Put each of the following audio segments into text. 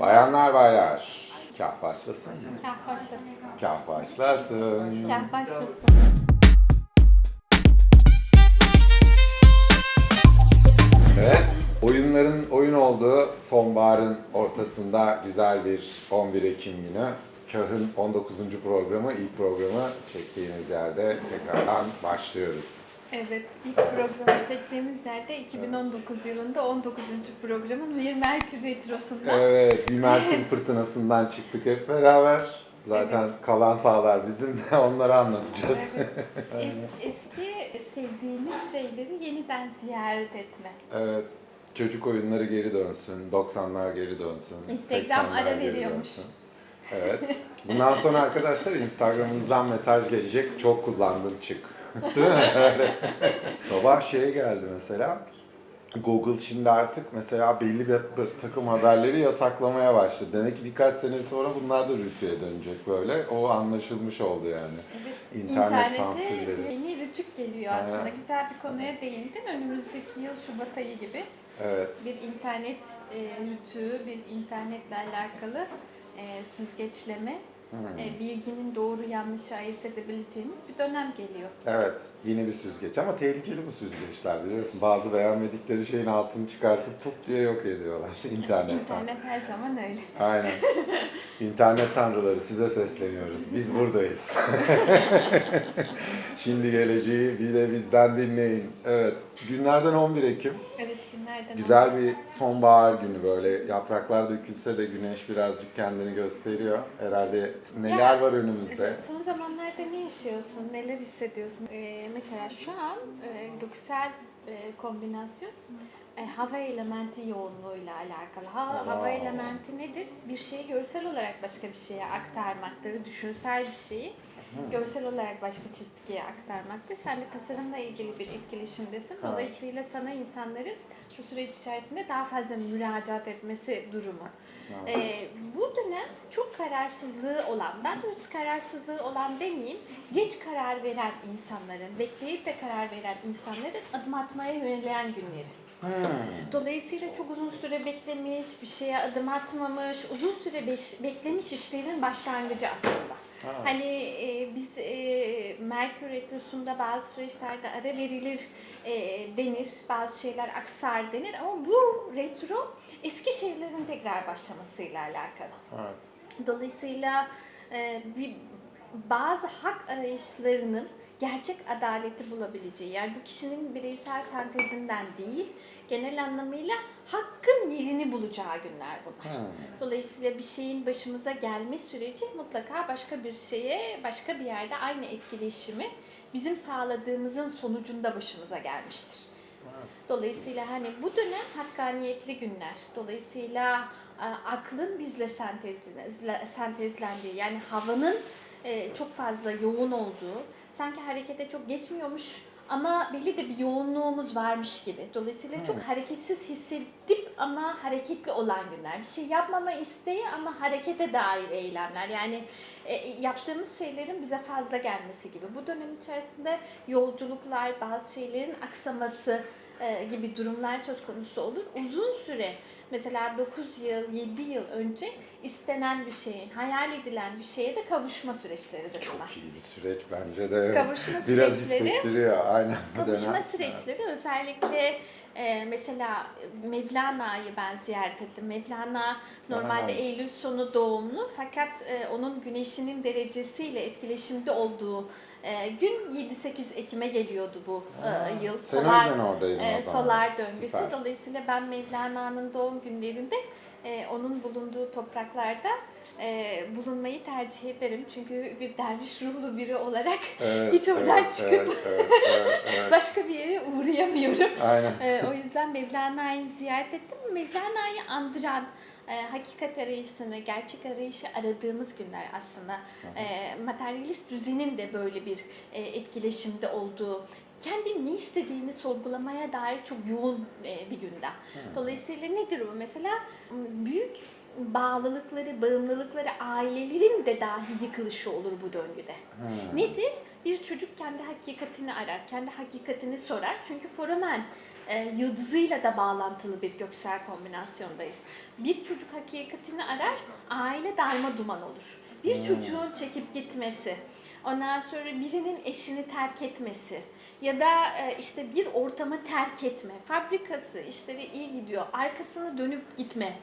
Bayanlar baylar. Kah başlasın. Kah başlasın. Kah başlasın. Kah başlasın. Evet. Oyunların oyun olduğu sonbaharın ortasında güzel bir 11 Ekim günü. Kah'ın 19. programı, ilk programı çektiğimiz yerde tekrardan başlıyoruz. Evet, ilk programı çektiğimiz yerde 2019 yılında 19. programın bir Merkür Retrosu'nda. Evet, bir Merkür fırtınasından çıktık hep beraber. Zaten kalan sağlar bizim de onları anlatacağız. Es- eski sevdiğimiz şeyleri yeniden ziyaret etme. Evet. Çocuk oyunları geri dönsün, 90'lar geri dönsün. Instagram 80'ler ara veriyormuş. dönsün. Evet. Bundan sonra arkadaşlar Instagram'ımızdan mesaj gelecek. Çok kullandın çık. Değil mi? Öyle. Sabah şey geldi mesela. Google şimdi artık mesela belli bir, takım haberleri yasaklamaya başladı. Demek ki birkaç sene sonra bunlar da rütüye dönecek böyle. O anlaşılmış oldu yani. Evet, İnternet internete sansürleri. yeni rütük geliyor aslında. Güzel bir konuya değindin. Önümüzdeki yıl Şubat ayı gibi Evet. bir internet e, rütüğü, bir internetle alakalı e, süzgeçleme, Hmm. e, bilginin doğru yanlışı ayırt edebileceğimiz bir dönem geliyor. Evet, yeni bir süzgeç ama tehlikeli bu süzgeçler biliyorsun. Bazı beğenmedikleri şeyin altını çıkartıp pup diye yok ediyorlar internetten. İnternet her zaman öyle. Aynen. İnternet tanrıları size sesleniyoruz. Biz buradayız. Şimdi geleceği bir de bizden dinleyin. Evet, günlerden 11 Ekim. Evet günlerden Güzel bir sonbahar günü böyle. Yapraklar dökülse de güneş birazcık kendini gösteriyor. Herhalde neler Ya, var önümüzde? Son zamanlarda ne yaşıyorsun? Neler hissediyorsun? Ee, mesela şu an e, göksel e, kombinasyon e, hava elementi yoğunluğuyla alakalı. Ha, Aa. hava elementi nedir? Bir şeyi görsel olarak başka bir şeye aktarmaktır. Düşünsel bir şeyi görsel olarak başka çizgiye aktarmaktır. Sen de tasarımla ilgili bir etkileşimdesin. Dolayısıyla sana insanların şu süreç içerisinde daha fazla müracaat etmesi durumu. Ee, bu dönem çok kararsızlığı olan, daha doğrusu kararsızlığı olan demeyeyim, geç karar veren insanların, bekleyip de karar veren insanların adım atmaya yönelen günleri. Dolayısıyla çok uzun süre beklemiş, bir şeye adım atmamış, uzun süre beş- beklemiş işlerin başlangıcı aslında. Hani e, biz e, Merkür Retrosu'nda bazı süreçlerde ara verilir e, denir, bazı şeyler aksar denir ama bu retro eski şeylerin tekrar başlamasıyla alakalı. Evet. Dolayısıyla e, bir, bazı hak arayışlarının gerçek adaleti bulabileceği, yani bu kişinin bireysel sentezinden değil, genel anlamıyla hakkın yerini bulacağı günler bunlar. Dolayısıyla bir şeyin başımıza gelme süreci mutlaka başka bir şeye, başka bir yerde aynı etkileşimi bizim sağladığımızın sonucunda başımıza gelmiştir. Dolayısıyla hani bu dönem hakkaniyetli günler. Dolayısıyla e, aklın bizle sentezlen- sentezlendiği yani havanın e, çok fazla yoğun olduğu, sanki harekete çok geçmiyormuş ama belli de bir yoğunluğumuz varmış gibi. Dolayısıyla çok hareketsiz hissedip ama hareketli olan günler. Bir şey yapmama isteği ama harekete dair eylemler. Yani e, yaptığımız şeylerin bize fazla gelmesi gibi. Bu dönem içerisinde yolculuklar, bazı şeylerin aksaması e, gibi durumlar söz konusu olur. Uzun süre mesela 9 yıl, 7 yıl önce istenen bir şeyin, hayal edilen bir şeye de kavuşma süreçleridir bunlar. Çok iyi bir süreç bence de. Kavuşma Biraz süreçleri- hissettiriyor aynen Kavuşma dönem. süreçleri özellikle e, mesela Mevlana'yı ben ziyaret ettim. Mevlana normalde Aha. Eylül sonu doğumlu fakat e, onun güneşinin derecesiyle etkileşimde olduğu e, gün 7-8 Ekim'e geliyordu bu e, yıl. Sen oradaydın e, solar döngüsü. Süper. Dolayısıyla ben Mevlana'nın doğum günlerinde e, onun bulunduğu topraklarda e, bulunmayı tercih ederim. Çünkü bir derviş ruhlu biri olarak Evet, hiç oradan evet, çıkıp evet, evet, evet, başka bir yere uğrayamıyorum. Aynen. Ee, o yüzden Mevlana'yı ziyaret ettim. Mevlana'yı andıran e, hakikat arayışını, gerçek arayışı aradığımız günler aslında. E, materyalist düzenin de böyle bir e, etkileşimde olduğu, kendi ne istediğini sorgulamaya dair çok yoğun e, bir gündem. Dolayısıyla nedir bu? Mesela büyük bağlılıkları, bağımlılıkları ailelerin de dahi yıkılışı olur bu döngüde. Nedir? Bir çocuk kendi hakikatini arar, kendi hakikatini sorar. Çünkü foramen e, yıldızıyla da bağlantılı bir göksel kombinasyondayız. Bir çocuk hakikatini arar, aile darma duman olur. Bir çocuğun çekip gitmesi, ondan sonra birinin eşini terk etmesi ya da e, işte bir ortamı terk etme, fabrikası işleri iyi gidiyor, arkasını dönüp gitme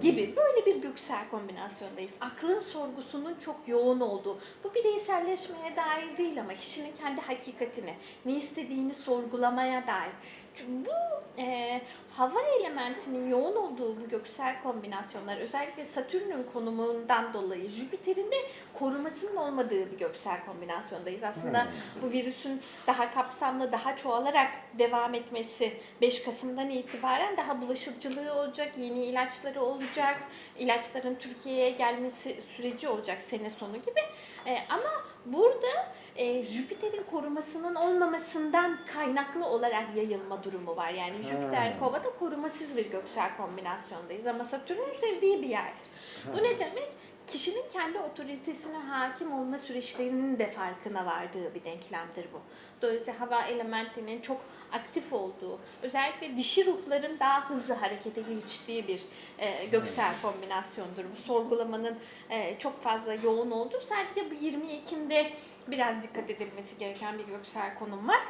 gibi böyle bir göksel kombinasyondayız. Aklın sorgusunun çok yoğun olduğu, bu bireyselleşmeye dair değil ama kişinin kendi hakikatini, ne istediğini sorgulamaya dair. Çünkü bu e, hava elementinin yoğun olduğu bu göksel kombinasyonlar özellikle Satürn'ün konumundan dolayı Jüpiter'in de korumasının olmadığı bir göksel kombinasyondayız. Aslında bu virüsün daha kapsamlı, daha çoğalarak devam etmesi 5 Kasım'dan itibaren daha bulaşıcılığı olacak, yeni ilaçları olacak, ilaçların Türkiye'ye gelmesi süreci olacak sene sonu gibi. E, ama burada e, Jüpiter'in korumasının olmamasından kaynaklı olarak yayılma durumu var. Yani Jüpiter Hmm. kovada korumasız bir göksel kombinasyondayız ama Satürn'ün sevdiği bir yerdir. Bu ne demek? Kişinin kendi otoritesine hakim olma süreçlerinin de farkına vardığı bir denklemdir bu. Dolayısıyla hava elementinin çok aktif olduğu, özellikle dişi ruhların daha hızlı harekete geçtiği bir e, göksel kombinasyondur. Bu sorgulamanın e, çok fazla yoğun olduğu. Sadece bu 20 Ekim'de biraz dikkat edilmesi gereken bir göksel konum var.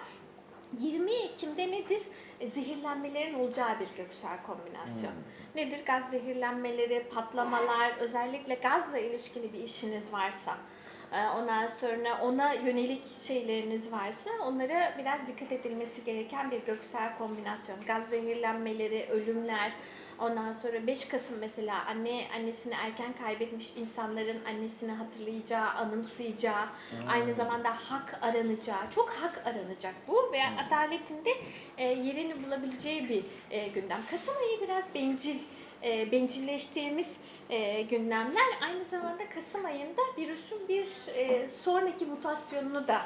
20 Ekim'de nedir? E, Zehirlenmelerin olacağı bir göksel kombinasyon. Nedir? Gaz zehirlenmeleri, patlamalar, özellikle gazla ilişkili bir işiniz varsa, e, ondan sonra ona yönelik şeyleriniz varsa onlara biraz dikkat edilmesi gereken bir göksel kombinasyon. Gaz zehirlenmeleri, ölümler, ondan sonra 5 Kasım mesela anne annesini erken kaybetmiş insanların annesini hatırlayacağı, anımsayacağı, aynı zamanda hak aranacağı, çok hak aranacak bu ve adaletinde e, yerini bulabileceği bir e, gündem. Kasım ayı biraz bencil, e, bencilleştiğimiz e, gündemler. Aynı zamanda Kasım ayında virüsün bir e, sonraki mutasyonunu da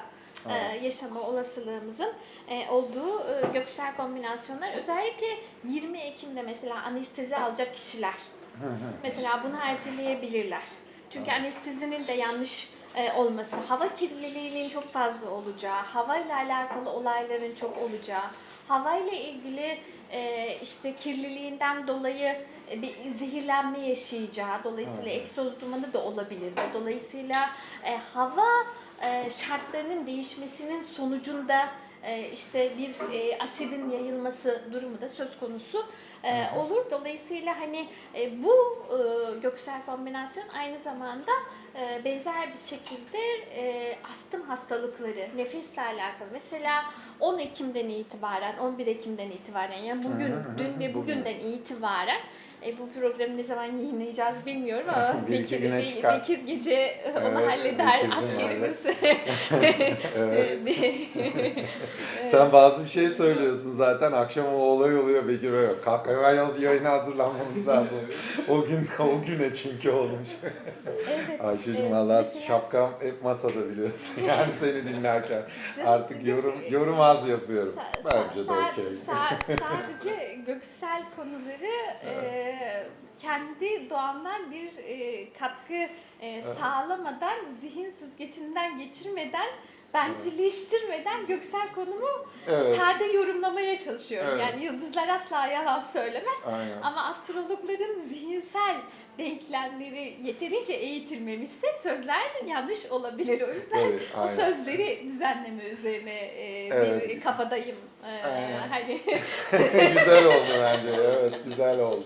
Evet. yaşama olasılığımızın e, olduğu e, göksel kombinasyonlar. Özellikle 20 Ekim'de mesela anestezi alacak kişiler mesela bunu erteleyebilirler. Çünkü anestezinin de yanlış e, olması, hava kirliliğinin çok fazla olacağı, havayla alakalı olayların çok olacağı, havayla ilgili e, işte kirliliğinden dolayı bir zehirlenme yaşayacağı, dolayısıyla Evet. egzoz dumanı da olabilir ve dolayısıyla e, hava e, şartlarının değişmesinin sonucunda e, işte bir e, asidin yayılması durumu da söz konusu e, olur. Dolayısıyla hani e, bu e, göksel kombinasyon aynı zamanda e, benzer bir şekilde e, astım hastalıkları, nefesle alakalı. Mesela 10 Ekim'den itibaren, 11 Ekim'den itibaren yani bugün, dün ve Bugün. bugünden itibaren e, bu programı ne zaman yayınlayacağız bilmiyorum ama Bir Bekir, güne Be- çıkar. Bekir gece onu Evet, halleder askerimiz. Sen bazı bir şey söylüyorsun zaten akşam o olay oluyor Bekir o yok. Kalk hemen yaz yayına hazırlanmamız lazım. o gün o güne çünkü olmuş. evet. Ayşe'cim Evet, valla mesela- şapkam hep masada biliyorsun yani seni dinlerken. Canım, Artık yorum yorum az yapıyorum. Sa- Bence de sa- okey. sa- sadece göksel konuları e, kendi doğamdan bir e, katkı e, sağlamadan, zihin süzgecinden geçirmeden, bencilleştirmeden göksel konumu Evet. sade yorumlamaya çalışıyorum. Evet. Yani yıldızlar asla yalan söylemez. Aynen. Ama astrologların zihinsel denklemleri yeterince eğitilmemişse sözler yanlış olabilir. O yüzden Tabii, o sözleri düzenleme üzerine e, Evet. bir kafadayım. E, Aynen. hani güzel oldu bence. Evet güzel oldu.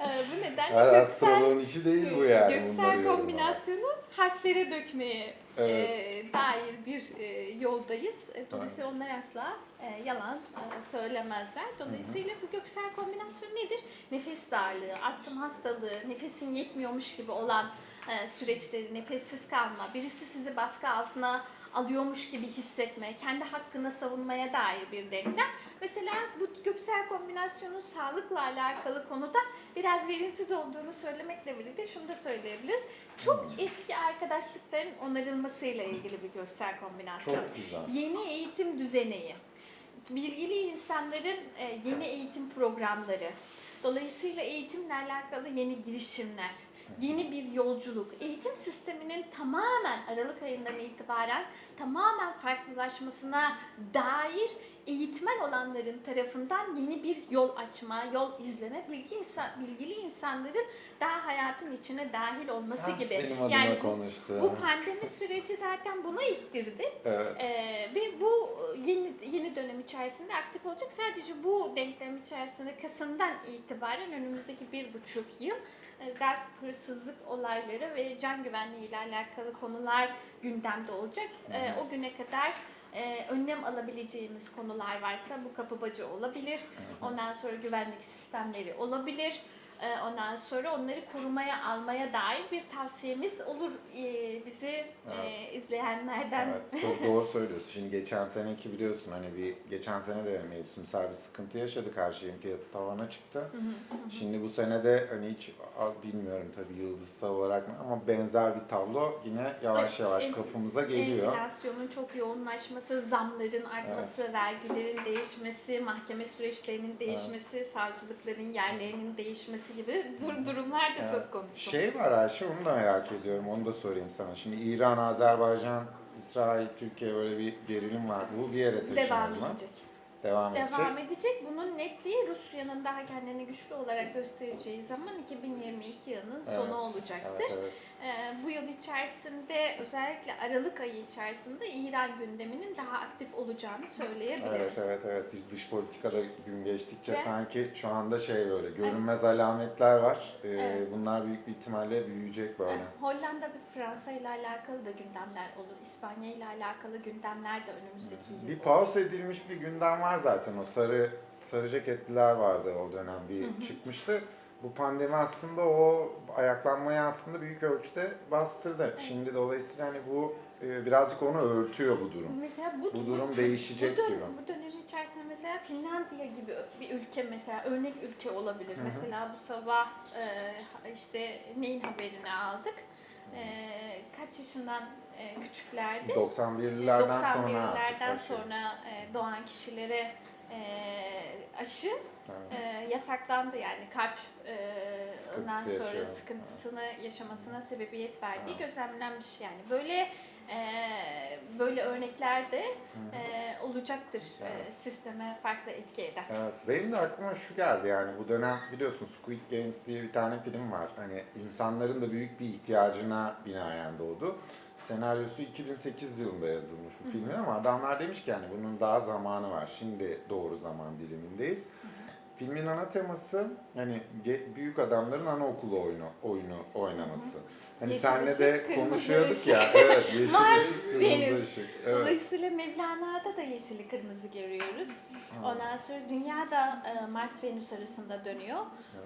e, bu nedenle Her göksel, astroloğun işi değil bu yani. bunları göksel yorumlamak. kombinasyonu harflere dökmeye Evet. e, dair bir e, yoldayız. E, Dolayısıyla onlar asla e, yalan e, söylemezler. Dolayısıyla bu göksel kombinasyon nedir? Nefes darlığı, astım hastalığı, nefesin yetmiyormuş gibi olan e, süreçleri, nefessiz kalma, birisi sizi baskı altına alıyormuş gibi hissetme, kendi hakkını savunmaya dair bir denklem. Mesela bu göksel kombinasyonun sağlıkla alakalı konuda biraz verimsiz olduğunu söylemekle birlikte şunu da söyleyebiliriz. Çok eski arkadaşlıkların onarılmasıyla ilgili bir göksel kombinasyon. Çok güzel. Yeni eğitim düzeneği, bilgili insanların e, yeni eğitim programları, dolayısıyla eğitimle alakalı yeni girişimler, yeni bir yolculuk. Eğitim sisteminin tamamen Aralık ayından itibaren tamamen farklılaşmasına dair eğitmen olanların tarafından yeni bir yol açma, yol izleme, bilgi insan, bilgili insanların daha hayatın içine dahil olması Ah, gibi. Benim yani bu, konuştu. bu pandemi süreci zaten buna ittirdi. Evet. Ee, ve bu yeni yeni dönem içerisinde aktif olacak. Sadece bu denklem içerisinde Kasım'dan itibaren önümüzdeki bir buçuk yıl e, gasp, hırsızlık olayları ve can güvenliği ile alakalı konular gündemde olacak. E, o güne kadar e, önlem alabileceğimiz konular varsa bu kapı bacı olabilir. Ondan sonra güvenlik sistemleri olabilir. E, Ondan sonra onları korumaya almaya dair bir tavsiyemiz olur e, bizi e, Evet. izleyenlerden. Evet, çok doğru söylüyorsun. Şimdi geçen seneki biliyorsun hani bir geçen sene de mevsimsel bir sıkıntı yaşadık. Her şeyin fiyatı tavana çıktı. Şimdi bu sene de hani hiç bilmiyorum tabii yıldızsal olarak mı ama benzer bir tablo yine yavaş Evet, yavaş kapımıza geliyor. Enflasyonun çok yoğunlaşması, zamların artması, vergilerin değişmesi, mahkeme süreçlerinin değişmesi, savcılıkların yerlerinin değişmesi gibi dur- durumlar da Evet. söz konusu. Şey var Ayşe onu da merak ediyorum. Onu da sorayım sana. Şimdi İran, Azerbaycan, İsrail, Türkiye böyle bir gerilim var. Bu bir yere taşınır Devam mı? edecek. Devam edecek. Devam edecek. Bunun netliği Rusya'nın daha kendini güçlü olarak göstereceği zaman 2022 yılının sonu Evet, olacaktır. Evet, evet. Ee, bu yıl içerisinde özellikle Aralık ayı içerisinde İran gündeminin daha aktif olacağını söyleyebiliriz. Evet evet evet dış, politikada gün geçtikçe Ve- sanki şu anda şey böyle görünmez alametler var. Ee, Evet. Bunlar büyük bir ihtimalle büyüyecek böyle. Yani Hollanda ve Fransa ile alakalı da gündemler olur. İspanya ile alakalı gündemler de önümüzdeki yıl Bir pause edilmiş bir gündem var zaten. O sarı sarı ceketliler vardı o dönem bir çıkmıştı. Bu pandemi aslında o ayaklanmayı aslında büyük ölçüde bastırdı. Şimdi dolayısıyla hani bu e, birazcık onu örtüyor bu durum. Mesela bu, Bu durum değişecek bu, dön- gibi. bu dönem içerisinde mesela Finlandiya gibi bir ülke mesela örnek ülke olabilir. Mesela bu sabah e, işte neyin haberini aldık? E, kaç yaşından e, küçüklerdi? 91'lilerden sonra 91'lerden artık başı. sonra e, doğan kişilere e, aşı e, yasaklandı yani kalp e, ondan sonra yaşıyor. sıkıntısını yaşamasına sebebiyet verdiği Evet. gözlemlenmiş yani böyle e, böyle örnekler de e, olacaktır e, Evet. sisteme farklı etki eden. Evet, benim de aklıma şu geldi yani bu dönem biliyorsun Squid Games diye bir tane film var. Hani insanların da büyük bir ihtiyacına binaen doğdu. Senaryosu 2008 yılında yazılmış bu filmin ama adamlar demiş ki yani bunun daha zamanı var. Şimdi doğru zaman dilimindeyiz. Filmin ana teması hani büyük adamların anaokulu oyunu oyunu oynaması. Hani Yeşil senle ışık, de konuşuyorduk ışık. ya. Evet, yeşil Mars, ışık, kırmızı ışık. Evet. Dolayısıyla Mevlana'da da yeşili kırmızı görüyoruz. Ondan sonra dünya da e, Mars Venüs arasında dönüyor.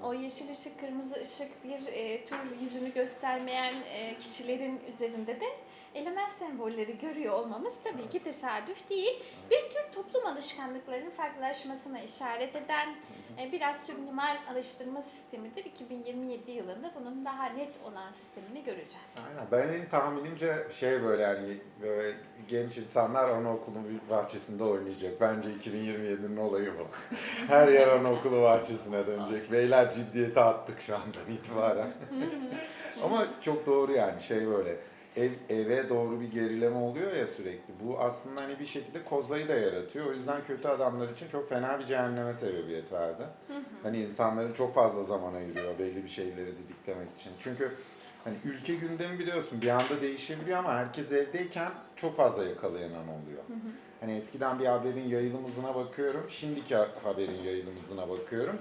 O yeşil ışık, kırmızı ışık bir e, tür yüzünü göstermeyen e, kişilerin üzerinde de element sembolleri görüyor olmamız tabii ki tesadüf değil. Bir tür toplum alışkanlıklarının farklılaşmasına işaret eden e, biraz subliminal alıştırma sistemidir. 2027 yılında bunun daha net olan sistemini göreceğiz. Aynen. Benim tahminimce şey böyle yani böyle genç insanlar anaokulun bir bahçesinde oynayacak. Bence 2027'nin olayı bu. Her yer anaokulu bahçesine dönecek. Beyler ciddiyete attık şu andan itibaren. Ama çok doğru yani şey böyle ev, eve doğru bir gerileme oluyor ya sürekli. Bu aslında hani bir şekilde kozayı da yaratıyor. O yüzden kötü adamlar için çok fena bir cehenneme sebebiyet verdi. Hani insanların çok fazla zaman ayırıyor belli bir şeyleri didiklemek için. Çünkü hani ülke gündemi biliyorsun bir anda değişebiliyor ama herkes evdeyken çok fazla yakalayanan oluyor. Hani eskiden bir haberin yayılım hızına bakıyorum, şimdiki ha- haberin yayılım hızına bakıyorum.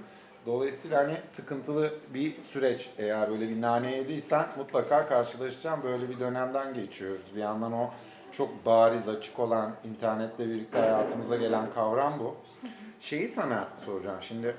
Dolayısıyla hani sıkıntılı bir süreç. Eğer böyle bir nane yediysen mutlaka karşılaşacağım. Böyle bir dönemden geçiyoruz. Bir yandan o çok bariz, açık olan internetle birlikte hayatımıza gelen kavram bu. Şeyi sana soracağım. Şimdi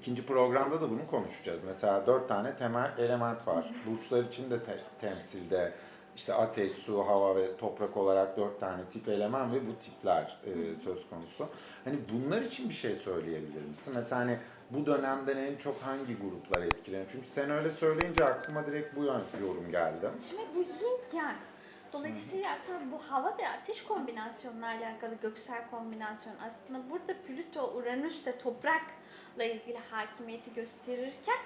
ikinci programda da bunu konuşacağız. Mesela dört tane temel element var. Burçlar için de te- temsilde işte ateş, su, hava ve toprak olarak dört tane tip eleman ve bu tipler e, söz konusu. Hani bunlar için bir şey söyleyebilir misin? Mesela hani bu dönemden en çok hangi gruplar etkileniyor? Çünkü sen öyle söyleyince aklıma direkt bu yön- yorum geldi. Şimdi bu yin yang. Dolayısıyla aslında bu hava ve ateş kombinasyonuna alakalı göksel kombinasyon aslında burada Plüto, Uranüs de toprakla ilgili hakimiyeti gösterirken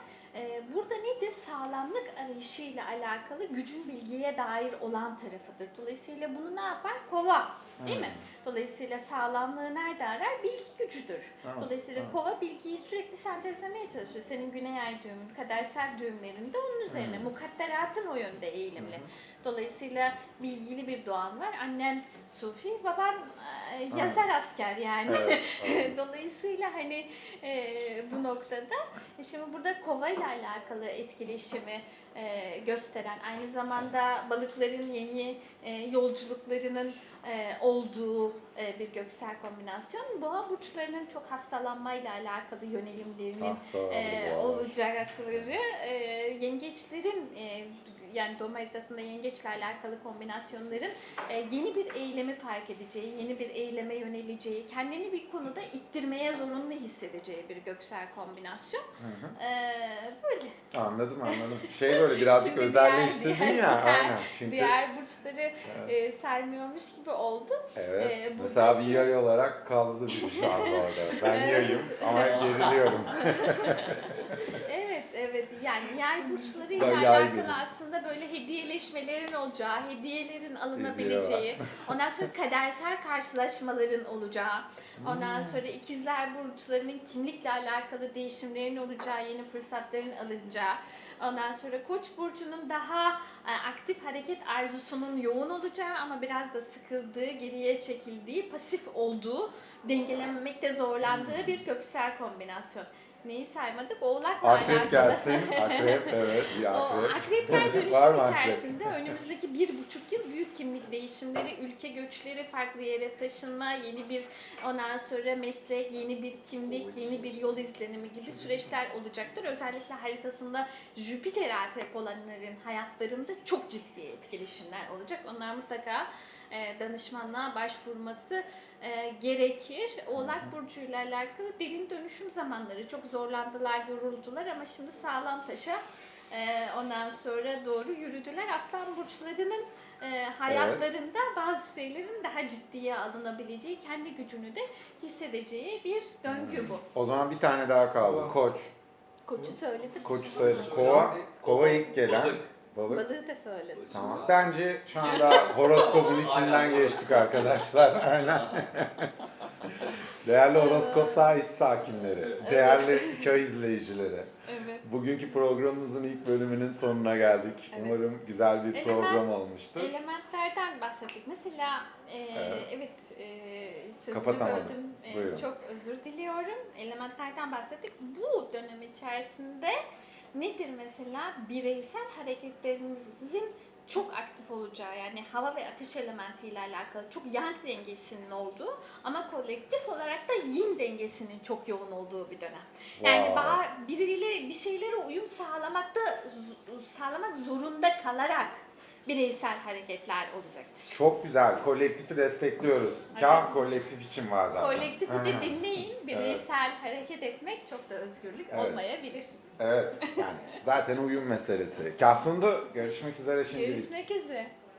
burada nedir? Sağlamlık arayışıyla alakalı gücün bilgiye dair olan tarafıdır. Dolayısıyla bunu ne yapar? Kova. Değil mi? Dolayısıyla sağlamlığı nerede arar? Bilgi gücüdür. Tamam, Dolayısıyla tamam. kova bilgiyi sürekli sentezlemeye çalışır. Senin güney ay düğümün, kadersel düğümlerinde onun üzerine. Mukadderatın o yönde eğilimli. Dolayısıyla bilgili bir doğan var. Annen Sufi, baban e, yazar asker yani. Evet, evet. Dolayısıyla hani e, bu noktada e, şimdi burada kova ile alakalı etkileşimi e, gösteren aynı zamanda balıkların yeni e, yolculuklarının e, olduğu bir göksel kombinasyon. Boğa burçlarının çok hastalanmayla alakalı yönelimlerinin Ah, e, olacakları e, yengeçlerin e, yani doğum haritasında yengeçle alakalı kombinasyonların e, yeni bir eylemi fark edeceği, yeni bir eyleme yöneleceği, kendini bir konuda ittirmeye zorunlu hissedeceği bir göksel kombinasyon. E, böyle. Anladım anladım. Şey böyle birazcık özelleştirdin ya. diğer- Aynen. Çünkü Diğer burçları e, saymıyormuş gibi oldu. Evet. Ee, burada Mesela bir yay olarak kaldı biri şu anda orada. Ben yayım ama geriliyorum. Evet, evet. Yani yay burçlarıyla yay alakalı dedim. aslında böyle hediyeleşmelerin olacağı, hediyelerin alınabileceği, ondan sonra kadersel karşılaşmaların olacağı, ondan sonra ikizler burçlarının kimlikle alakalı değişimlerin olacağı, yeni fırsatların alınacağı, Ondan sonra Koç burcunun daha e, aktif hareket arzusunun yoğun olacağı ama biraz da sıkıldığı, geriye çekildiği, pasif olduğu, dengelenmekte zorlandığı bir göksel kombinasyon. Neyi saymadık? Oğlakla Akrep alakalı. gelsin. Akrep evet bir O akrep. akrepler Var dönüşüm içerisinde önümüzdeki bir buçuk yıl büyük kimlik değişimleri, ülke göçleri, farklı yere taşınma, yeni bir ondan sonra meslek, yeni bir kimlik, yeni bir yol izlenimi gibi süreçler olacaktır. Özellikle haritasında Jüpiter akrep olanların hayatlarında çok ciddi etkileşimler olacak. Onlar mutlaka e, danışmanlığa başvurması e, gerekir. Oğlak Burcu ile alakalı derin dönüşüm zamanları. Çok zorlandılar, yoruldular ama şimdi sağlam taşa e, ondan sonra doğru yürüdüler. Aslan Burçlarının e, hayatlarında bazı şeylerin daha ciddiye alınabileceği, kendi gücünü de hissedeceği bir döngü bu. O zaman bir tane daha kaldı. Koç. Koçu söyledim. Koç söyledi. Kova. Kova ilk gelen. Balık. Balığı da söyledim. Tamam. Bence şu anda horoskopun içinden geçtik arkadaşlar. Aynen. Değerli horoskop sahip sakinleri, değerli köy izleyicileri. Evet. Bugünkü programımızın ilk bölümünün sonuna geldik. Evet. Umarım güzel bir Element- program olmuştur. Elementlerden bahsettik. Mesela e, Evet. evet, e, sözünü Kapatamadım. böldüm. E, Buyurun. çok özür diliyorum. Elementlerden bahsettik. Bu dönem içerisinde nedir mesela bireysel hareketlerimizin çok aktif olacağı yani hava ve ateş elementiyle alakalı çok yang dengesinin olduğu ama kolektif olarak da yin dengesinin çok yoğun olduğu bir dönem. Yani Wow. birileri bir şeylere uyum sağlamakta sağlamak zorunda kalarak bireysel hareketler olacaktır. Çok güzel. Kolektifi destekliyoruz. Kah kolektif için var zaten. Kolektifi de dinleyin. Bireysel hareket etmek çok da özgürlük Evet. olmayabilir. Evet. Yani zaten uyum meselesi. Kasındı. Görüşmek üzere şimdilik. Görüşmek üzere.